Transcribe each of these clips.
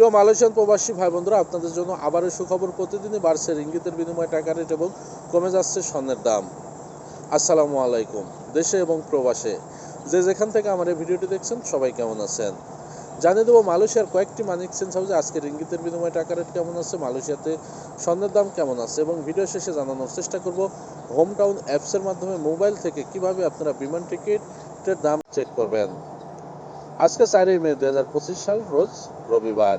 প্রিয় মালয়েশিয়ান প্রবাসী ভাই বন্ধুরা আপনাদের জন্য আবারও সুখবর প্রতিদিনই বাড়ছে রিঙ্গিতের বিনিময়ে টাকা রেট এবং কমে যাচ্ছে স্বর্ণের দাম। আসসালামু আলাইকুম, দেশে এবং প্রবাসে। যে যেখান থেকে আমার এই ভিডিওটি দেখছেন, সবাই কেমন আছেন? জানিয়ে দেবো, মালয়েশিয়ার কয়েকটি মানি এক্সচেঞ্জ হাউসে আজকে রিঙ্গিতের বিনিময়ে টাকা রেট কেমন আছে, মালয়েশিয়াতে স্বর্ণের দাম কেমন আছে এবং ভিডিও শেষে জানানোর চেষ্টা করব হোম টাউন অ্যাপসের মাধ্যমে মোবাইল থেকে কীভাবে আপনারা বিমান টিকিটের দাম চেক করবেন। আজকে চারই মে দুই হাজার পঁচিশ সাল রোজ রবিবার।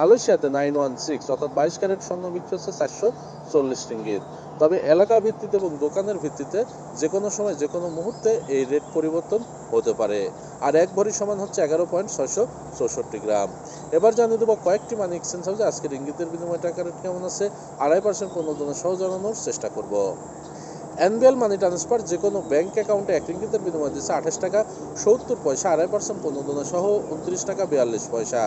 মালয়েশিয়াতে নাইন ওয়ান সিক্স অর্থাৎ বাইশ ক্যারেট স্বর্ণ বিক্রি হচ্ছে চারশো চল্লিশ রিঙ্গিত। তবে এলাকা ভিত্তিতে এবং দোকানের ভিত্তিতে যে কোনো সময়, যে কোনো মুহূর্তে এই রেট পরিবর্তন হতে পারে। আর এক ভরি সমান হচ্ছে এগারো পয়েন্ট ছয়শো চৌষট্টি গ্রাম। এবার জানিয়ে দেবো কয়েকটি মানি এক্সচেঞ্জ হাউসে আজকের ইঙ্গিতের বিনিময় টাকা রেট কেমন আছে, আড়াই পার্সেন্ট প্রণোদনা সহ জানানোর চেষ্টা করব। এনবিএল মানি ট্রান্সফার যে কোনো ব্যাংক অ্যাকাউন্টে এক রিঙ্গিতের বিনিময় দিচ্ছে আঠাশ টাকা, সত্তর পয়সা, আড়াই পার্সেন্ট প্রণোদনা সহ উনত্রিশ টাকা, বিয়াল্লিশ পয়সা।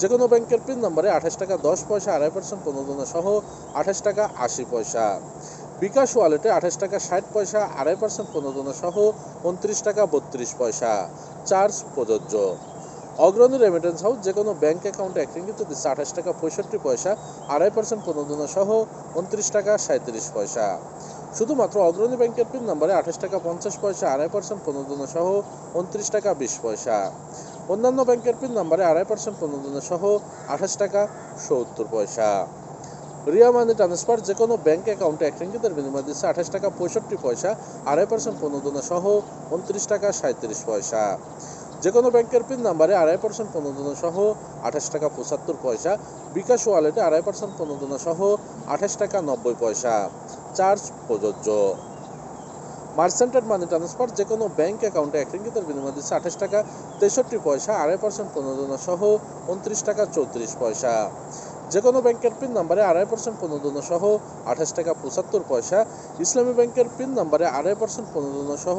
যে কোনো ব্যাংকের পিন নম্বরে আঠাশ টাকা, দশ পয়সা, আড়াই পার্সেন্ট প্রণোদনা সহ আঠাশ টাকা, আশি পয়সা। বিকাশ ওয়ালেটে আঠাশ টাকা, ষাট পয়সা, আড়াই পার্সেন্ট প্রণোদনা সহ উনত্রিশ টাকা, বত্রিশ পয়সা। চার্জ প্রযোজ্য। অগ্রণী রেমিটেন্স হাউস যে কোনো ব্যাংক অ্যাকাউন্টে এক দিচ্ছে আঠাশ টাকা, পঁয়ষট্টি পয়সা, আড়াই পার্সেন্ট প্রণোদনা সহ উনত্রিশ টাকা সাঁত্রিশ পয়সা। শুধুমাত্র অগ্রণী ব্যাংকের পিন নম্বরে আঠাশ টাকা, পঞ্চাশ পয়সা, আড়াই পার্সেন্ট প্রণোদনা সহ উনত্রিশ টাকা, বিশ পয়সা। অন্যান্য ব্যাংকের পিন নাম্বারে আড়াই পার্সেন্ট প্রণোদনা সহ আঠাশ টাকা সত্তর পয়সা। রিয়া মানি ট্রান্সফার যে কোনো ব্যাংক অ্যাকাউন্টে এক রিঙ্গিতের বিনিময় দিচ্ছে আঠাশ টাকা পঁয়ষট্টি পয়সা, আড়াই পার্সেন্ট প্রণোদনা সহ উনত্রিশ টাকা সাঁত্রিশ পয়সা। যে কোনো ব্যাংকের পিন নাম্বারে আড়াই পার্সেন্ট প্রণোদনা সহ আঠাশ টাকা পঁচাত্তর পয়সা, বিকাশ ওয়ালেটে আড়াই পার্সেন্ট প্রণোদনা সহ আঠাশ টাকা নব্বই পয়সা। চার্জ প্রযোজ্য। মার্সেন্টেড মানি ট্রান্সফার যে কোনো ব্যাংক অ্যাকাউন্টে এক রিঙ্গিতের বিনিময় দিচ্ছে আঠাশ টাকা তেষট্টি পয়সা, আড়াই পার্সেন্ট প্রণোদনা সহ উনত্রিশ টাকা চৌত্রিশ পয়সা। যে কোনো ব্যাংকের পিন নাম্বারে আড়াই পার্সেন্ট প্রণোদনা সহ আঠাশ টাকা পঁচাত্তর পয়সা, ইসলামী ব্যাংকের পিন নাম্বারে আড়াই পার্সেন্ট প্রণোদনা সহ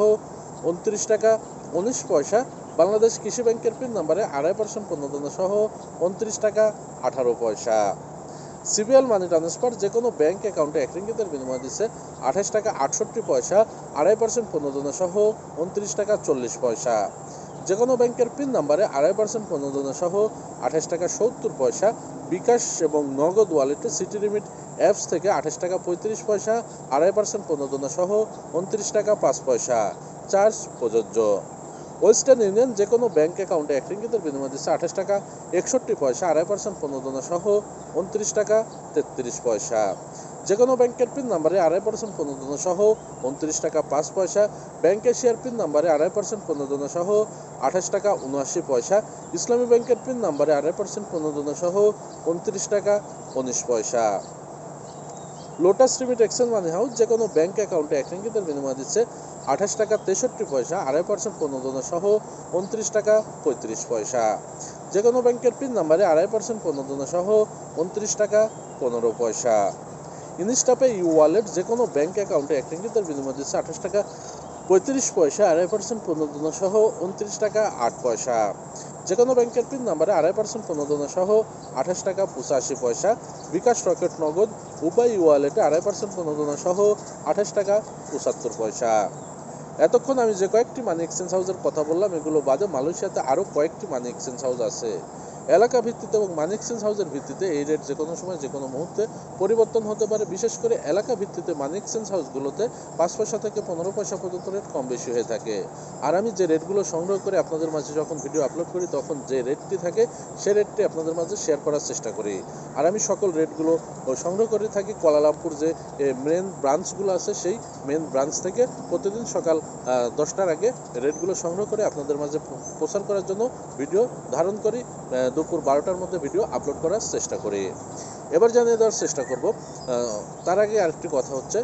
উনত্রিশ টাকা উনিশ পয়সা, বাংলাদেশ কৃষি ব্যাংকের পিন নাম্বারে আড়াই পার্সেন্ট প্রণোদনা সহ উনত্রিশ টাকা আঠারো পয়সা। সিবিএল মানি ট্রান্সফার যে কোনো ব্যাংক অ্যাকাউন্টে এক রিঙ্গিতের বিনিময় দিচ্ছে আঠাশ টাকা আটষট্টি পয়সা, আড়াই পার্সেন্ট প্রণোদনা সহ উনত্রিশ টাকা চল্লিশ পয়সা। যে কোনো ব্যাংকের পিন নাম্বারে আড়াই পার্সেন্ট প্রণোদনা সহ আঠাশ টাকা সত্তর পয়সা, বিকাশ এবং নগদ ওয়ালেটে সিটি লিমিট অ্যাপস থেকে আঠাশ টাকা পঁয়ত্রিশ পয়সা, আড়াই পার্সেন্ট প্রণোদনা সহ উনত্রিশ টাকা পাঁচ পয়সা। চার্জ প্রযোজ্য। ওয়েস্টার্ন ইউনিয়ন যে কোনো ব্যাংক অ্যাকাউন্টে এক রিঙ্গিতের বিনিময় দিচ্ছে আঠাশ টাকা, একষট্টি পয়সা, আড়াই পার্সেন্ট প্রণোদনা সহ উনত্রিশ টাকা, তেত্রিশ পয়সা। যে কোনো ব্যাংকের পিন নাম্বারে আড়াই পার্সেন্ট প্রণোদনা সহ উনত্রিশ টাকা, পাঁচ পয়সা। ব্যাংক এশিয়ার পিন নাম্বারে আড়াই পার্সেন্ট প্রণোদনা সহ আঠাশ টাকা, উনআশি পয়সা। ইসলামী ব্যাংকের পিন নাম্বারে আড়াই পার্সেন্ট প্রণোদনা সহ উনত্রিশ টাকা, উনিশ পয়সা। Lotus remit exchange money house যে কোনো ব্যাংক অ্যাকাউন্টে এক রিঙ্গিতের বিনিময় দিচ্ছে আঠাশ টাকা তেষট্টি পয়সা, আড়াই পার্সেন্ট প্রণোদনা সহ উনত্রিশ টাকা পঁয়ত্রিশ পয়সা। যে কোনো ব্যাংকের পিন নাম্বারে আড়াই পার্সেন্ট প্রণোদনা সহ উনত্রিশ টাকা পনেরো পয়সা। ইনস্টাপে ইউ ওয়ালেট যে কোনো ব্যাংক অ্যাকাউন্টে এক রিঙ্গিতের বিনিময় দিচ্ছে আঠাশ টাকা পঁয়ত্রিশ পয়সা, আড়াই পার্সেন্ট প্রণোদনা সহ উনত্রিশ টাকা আট পয়সা। যে কোনো ব্যাংকের পিন নাম্বারে আড়াই পার্সেন্ট প্রণোদনা সহ আঠাশ টাকা পঁচাশি পয়সা। বিকাশ রকেট নগদ উপায় ওয়ালেটে আড়াই পার্সেন্ট প্রণোদনা সহ আঠাশ টাকা পঁচাত্তর পয়সা। এতক্ষণ আমি যে কয়েকটি মানি এক্সচেঞ্জ হাউসের কথা বললাম, এগুলো বাদে মালয়েশিয়াতে আরও কয়েকটি মানি এক্সচেঞ্জ হাউস আছে। এলাকা ভিত্তিতে এবং মানি এক্সচেঞ্জ হাউসের ভিত্তিতে এই রেট যে কোনো সময়, যে কোনো মুহূর্তে পরিবর্তন হতে পারে। বিশেষ করে এলাকা ভিত্তিতে মানি এক্সচেঞ্জ হাউসগুলোতে পাঁচ পয়সা থেকে পনেরো পয়সা পর্যন্ত রেট কম বেশি হয়ে থাকে। আর আমি যে রেটগুলো সংগ্রহ করে আপনাদের মাঝে যখন ভিডিও আপলোড করি, তখন যে রেটটি থাকে, সে রেটটি আপনাদের মাঝে শেয়ার করার চেষ্টা করি। আর আমি সকল রেটগুলো সংগ্রহ করে থাকি। কোয়ালালামপুর যে মেন ব্রাঞ্চগুলো আছে, সেই মেন ব্রাঞ্চ থেকে প্রতিদিন সকাল দশটার আগে রেটগুলো সংগ্রহ করে আপনাদের মাঝে প্রচার করার জন্য ভিডিও ধারণ করি। দুপুর বারোটার মধ্যে ভিডিও আপলোড করার চেষ্টা করি। এবার জানিয়ে দেওয়ার চেষ্টা করব। তার আগে আরেকটি কথা হচ্ছে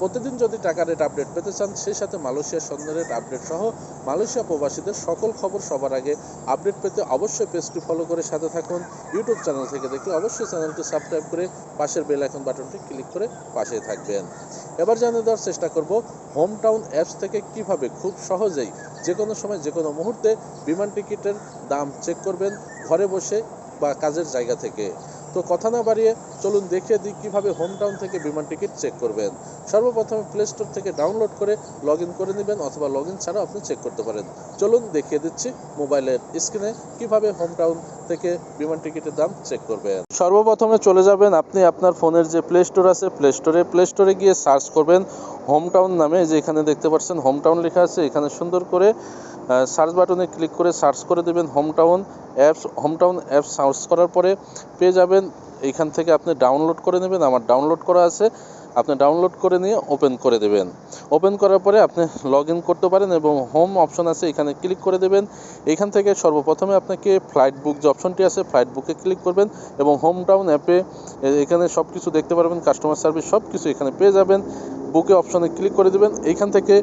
প্রতিদিন যদি টাকা রেট আপডেট পেতে চান, সেই সাথে মালয়েশিয়ার স্বর্ণ রেট আপডেট সহ মালয়েশিয়া প্রবাসীদের সকল খবর সবার আগে আপডেট পেতে অবশ্যই পেজটি ফলো করে সাথে থাকুন। ইউটিউব চ্যানেল থেকে দেখলে অবশ্যই চ্যানেলটি সাবস্ক্রাইব করে পাশের বেল আইকন বাটনটি ক্লিক করে পাশে থাকবেন। এবার জানিয়ে দেওয়ার চেষ্টা করব হোম টাউন অ্যাপস থেকে কীভাবে খুব সহজেই যে কোনো সময় যে কোনো মুহূর্তে বিমান টিকিটের দাম চেক করবেন ঘরে বসে বা কাজের জায়গা থেকে। তো কথা না বাড়িয়ে চলুন দেখিয়ে দিই কীভাবে হোম টাউন থেকে বিমান টিকিট চেক করবেন। সর্বপ্রথমে প্লে স্টোর থেকে ডাউনলোড করে লগ করে নেবেন অথবা লগ ইন ছাড়াও আপনি চেক করতে পারেন। চলুন দেখিয়ে দিচ্ছি মোবাইলের স্ক্রিনে কীভাবে হোম টাউন থেকে বিমান টিকিটের দাম চেক করবেন। সর্বপ্রথমে চলে যাবেন আপনি আপনার ফোনের যে প্লে স্টোর আছে প্লে স্টোরে প্লে স্টোরে গিয়ে সার্চ করবেন হোম টাউন নামে যে এখানে দেখতে পাচ্ছেন হোম টাউন লেখা আছে। এখানে সুন্দর করে সার্চ বাটনে ক্লিক করে সার্চ করে দেবেন home town apps home town apps search করার পরে পেয়ে যাবেন এইখান থেকে আপনি ডাউনলোড করে নেবেন, আমার ডাউনলোড করা আছে, আপনি ডাউনলোড করে নিয়ে ওপেন করে দেবেন। ওপেন করার পরে আপনি লগ করতে পারেন এবং হোম অপশন আছে, এখানে ক্লিক করে দেবেন। এখান থেকে সর্বপ্রথমে আপনাকে ফ্লাইট বুক যে অপশনটি আছে ফ্লাইট বুকে ক্লিক করবেন এবং হোম টাউন অ্যাপে এখানে সব কিছু দেখতে পারবেন কাস্টমার সার্ভিস সব কিছু এখানে পেয়ে যাবেন। বুকে অপশনে ক্লিক করে দেবেন। এইখান থেকে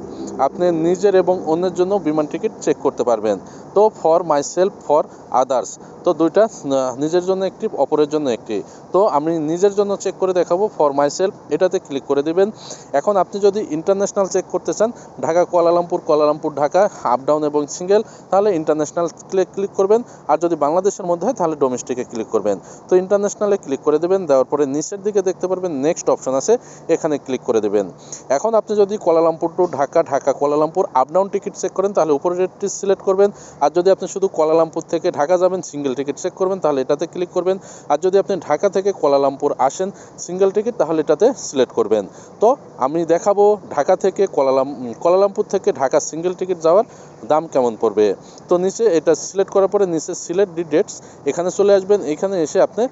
আপনি নিজের এবং অন্যের জন্য বিমান টিকিট চেক করতে পারবেন। তো for myself for others. তো দুইটা নিজের জন্য একটি, অপরের জন্য একটি। তো আমি নিজের জন্য চেক করে দেখাবো ফর মাই সেলফ এটাতে ক্লিক করে দেবেন। এখন আপনি যদি ইন্টারন্যাশনাল চেক করতে চান, Dhaka, Kuala Lumpur Kuala Lumpur, Dhaka up down এবং সিঙ্গেল তাহলে ইন্টারন্যাশনাল ক্লিক ক্লিক করবেন। আর যদি বাংলাদেশের মধ্যে হয়, তাহলে ডোমেস্টিকে ক্লিক করবেন। তো ইন্টারন্যাশনালে ক্লিক করে দেবেন, দেওয়ার পরে নিচের দিকে দেখতে পারবেন নেক্সট অপশন আছে, এখানে ক্লিক করে দেবেন। এখন আপনি যদি Kuala Lumpur to Dhaka Dhaka Kuala Lumpur up down ticket check করেন, তাহলে উপরের রেটটি সিলেক্ট করবেন। আর যদি আপনি শুধু কোয়ালালামপুর থেকে ঢাকা যাবেন সিঙ্গেল টিকিট চেক করবেন, তাহলে এটাতে ক্লিক করবেন। আর যদি আপনি ঢাকা থেকে কোয়ালালামপুর আসেন সিঙ্গেল টিকিট তাহলে এটাতে সিলেক্ট করবেন। তো আমি দেখাবো ঢাকা থেকে কোয়ালালাম কোয়ালালামপুর থেকে ঢাকা সিঙ্গেল টিকিট যাওয়ার দাম কেমন পড়বে? তো নিচে এটা সিলেক্ট করার পরে নিচে সিলেক্ট ডি ডেটস এখানে চলে আসবেন এখানে এসে আপনি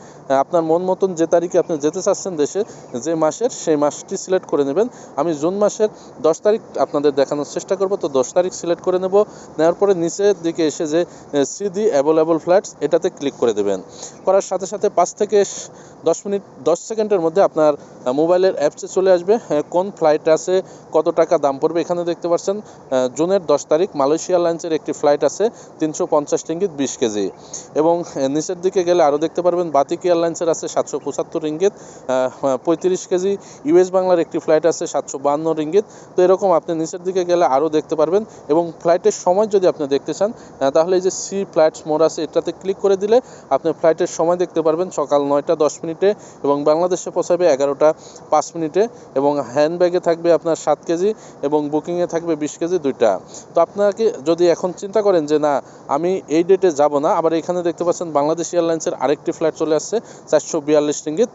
আপনার মন মতন যে তারিখে আপনি যেতে চাচ্ছেন দেশে যে মাসের সেই মাসটি সিলেক্ট করে নেবেন। আমি জুন মাসের দশ তারিখ আপনাদের দেখানোর চেষ্টা করব তো দশ তারিখ সিলেক্ট করে নেব। নেওয়ার পরে নিচের দিকে এসে যে সি দি অ্যাভেলেবল ফ্ল্যাটস এটাতে ক্লিক করে দেবেন। করার সাথে সাথে পাঁচ থেকে দশ মিনিট দশ সেকেন্ডের মধ্যে আপনার মোবাইলের অ্যাপসে চলে আসবে। হ্যাঁ, কোন ফ্লাইট আছে কত টাকা দাম পড়বে এখানে দেখতে পাচ্ছেন জুনের দশ তারিখ মালয়েশিয়া এয়ারলাইন্সের একটি ফ্লাইট আছে, তিনশো পঞ্চাশ রিঙ্গিত বিশ কেজি। এবং নিচের দিকে গেলে আরও দেখতে পারবেন, বাতিক এয়ারলাইন্সের আছে সাতশো পঁচাত্তর রিঙ্গিত পঁয়ত্রিশ কেজি। ইউএস বাংলার একটি ফ্লাইট আছে সাতশো বান্ন রিঙ্গিত তো এরকম আপনি নিচের দিকে গেলে আরও দেখতে পারবেন। এবং ফ্লাইটের সময় যদি আপনি দেখতে চান তাহলে এই যে সি ফ্লাইটস মোর আছে, এটাতে ক্লিক করে দিলে আপনি ফ্লাইটের সময় দেখতে পারবেন সকাল নয়টা দশ মিনিটে এবং বাংলাদেশে পৌঁছাবে এগারোটা পাঁচ মিনিটে। এবং হ্যান্ডব্যাগে থাকবে আপনার সাত কেজি এবং বুকিংয়ে থাকবে বিশ কেজি দুইটা। তো আপনাকে যদি এখন চিন্তা করেন যে না, আমি এই ডেটে যাব না, আবার এখানে দেখতে পাচ্ছেন বাংলাদেশ এয়ারলাইন্সের আরেকটি ফ্লাইট চলে আসছে, চারশো বিয়াল্লিশ রিঙ্গিত।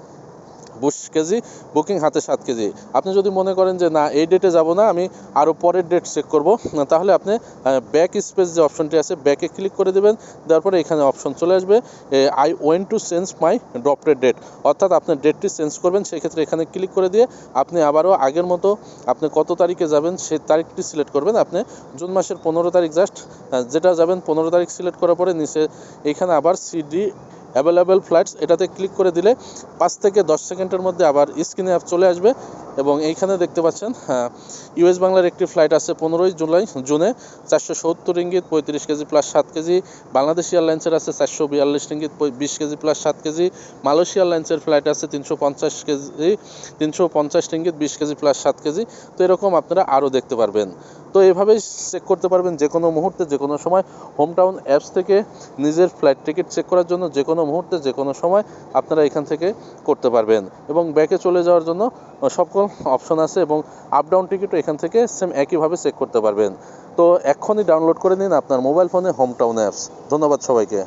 বিশ কেজি, বুকিং হাতে সাত কেজি। আপনি যদি মনে করেন যে, না, এই ডেটে যাব না, আমি আরও পরের ডেট চেক করব তাহলে আপনি ব্যাক স্পেস যে অপশনটি আছে ব্যাকে ক্লিক করে দেবেন, দেওয়ার পরে এখানে অপশন চলে আসবে I want to change my dropped date অর্থাৎ আপনি ডেটটি চেঞ্জ করবেন, সেক্ষেত্রে এখানে ক্লিক করে দিয়ে আপনি আবারও আগের মতো আপনি কত তারিখে যাবেন, সেই তারিখটি সিলেক্ট করবেন। আপনি জুন মাসের পনেরো তারিখ জাস্ট যেটা যাবেন, পনেরো তারিখ সিলেক্ট করার পরে নিচে এখানে আবার সিডি অ্যাভেলেবেল ফ্লাইটস এটাতে ক্লিক করে দিলে পাঁচ থেকে দশ সেকেন্ডের মধ্যে আবার স্ক্রিনে অ্যাপ চলে আসবে। এবং এইখানে দেখতে পাচ্ছেন ইউএস বাংলার একটি ফ্লাইট আছে পনেরোই জুলাই, জুনে চারশো সত্তর ইঙ্গিত পঁয়ত্রিশ কেজি প্লাস সাত কেজি। বাংলাদেশ এয়ারলাইন্সের আছে চারশো বিয়াল্লিশ ইঙ্গিত বিশ কেজি প্লাস সাত কেজি। মালয়েশিয়া এয়ারলাইন্সের ফ্লাইট আছে তিনশো পঞ্চাশ কেজি, তিনশো পঞ্চাশ ইঙ্গিত বিশ কেজি প্লাস সাত কেজি। তো এরকম আপনারা আরও দেখতে পারবেন। তো এভাবেই চেক করতে পারবেন যে কোনো মুহূর্তে, যে কোনো সময় হোম টাউন অ্যাপস থেকে নিজের ফ্লাইট টিকিট চেক করার জন্য যে কোনো মুহূর্তে, যে কোনো সময় আপনারা এখান থেকে করতে পারবেন। এবং ব্যাকে চলে যাওয়ার জন্য সকল অপশন আছে এবং আপ ডাউন টিকিটও এখান থেকে সেম একইভাবে চেক করতে পারবেন। তো এক্ষুনি ডাউনলোড করে নিন আপনার মোবাইল ফোনে হোম টাউন অ্যাপস ধন্যবাদ সবাইকে।